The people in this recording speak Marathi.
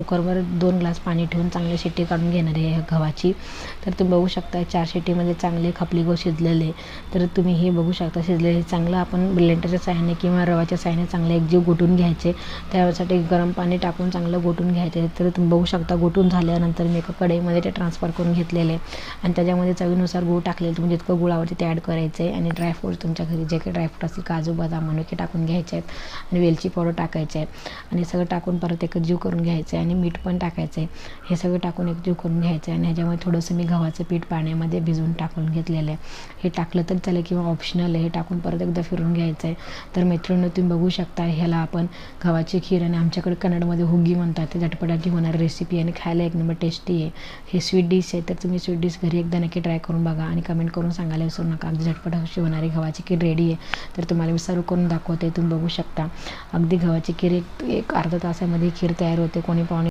कुकरवर दोन ग्लास पाणी ठेवून चांगली शिट्टी काढून घेणार आहे गव्हाची. तर तुम्ही बघू शकता चार शिट्टीमध्ये चांगले खपली गहू शिजलेले तर तुम्ही हे बघू शकता शिजलेले चांगलं आपण ब्लेंडरच्या साह्याने किंवा रवाच्या साह्याने चांगले एकजीव गोटून घ्यायचे. त्यासाठी गरम पाणी टाकून चांगलं गोटून घ्यायचे. तर तुम्ही बघू शकता गोटून झाल्यानंतर मी एका कढईमध्ये ते ट्रान्सफर करून घेतलेले आणि त्याच्यामध्ये चवीनुसार गूळ टाकलेलं तुम्ही म्हणजे जितकं गुळावरती ते ॲड करायचं आहे. आणि ड्रायफ्रूट तुमच्या घरी जे काही ड्रायफ्रूट असतील काजू बदाम मनुके टाकून घ्यायचे आहेत. आणि वेलची पावडर टाकायचे आहे आणि सगळं टाकून परत एकजीव करून घ्यायचं आहे. आणि मीठ पण टाकायचं आहे हे सगळं टाकून एकजीव करून घ्यायचं आहे आणि ह्याच्यामध्ये थोडंसं मी गव्हाचं पीठ पाण्यामध्ये भिजवून टाकून घेतलेलं आहे. हे टाकलं तर चालेल किंवा ऑप्शनल आहे हे टाकून परत एकदा फिरून घ्यायचं आहे तर मित्रांनो तुम्ही बघू शकता ह्याला आपण गव्हाची खीर आणि आमच्याकडे कन्नडमध्ये हुगी म्हणतात ते झटपटाची होणारी रेसिपी आणि खायला एक नंबर टेस्टी आहे. हे स्वीट डिश आहे तर तुम्ही स्वीट डिश घरी एकदा नक्की ट्राय करून बघा आणि कमेंट करून सांगायला विसरू नका. अगदी झटपट अशी होणारी गव्हाची खीर रेडी आहे. तर तुम्हाला मी सर्व करून दाखवते तुम्ही बघू शकता. अगदी गव्हाची खीर एक एक अर्धा तासामध्ये खीर तयार होते कोणी पाहून